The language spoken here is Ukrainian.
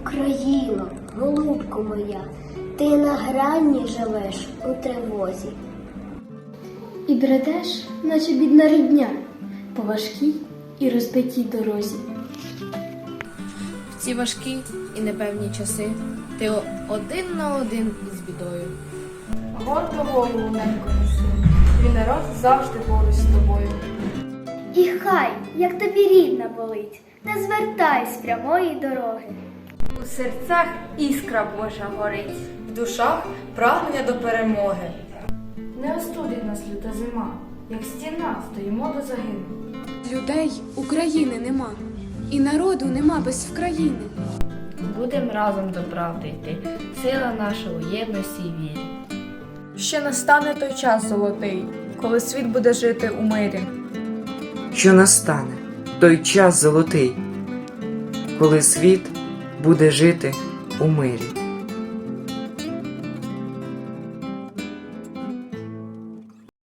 Україно, голубко моя, ти на грані живеш у тривозі. І бредеш, наче бідна рідня, по важкій і розбитій дорозі. В ці важкі і непевні часи ти один на один із бідою. Гордо голову ненько неси, твій народ завжди поруч з тобою. І хай, як тобі рідна болить, не звертай з прямої дороги. У серцях іскра Божа горить, в душах прагнення до перемоги. Не остудить нас люта зима, як стіна стоїмо до загину. Людей України нема, і народу нема без вкраїни. Будем разом до правди йти. Сила наша у єдності й вірі. Ще настане той час золотий, коли світ буде жити у мирі. що настане той час золотий, коли світ буде жити у мирі.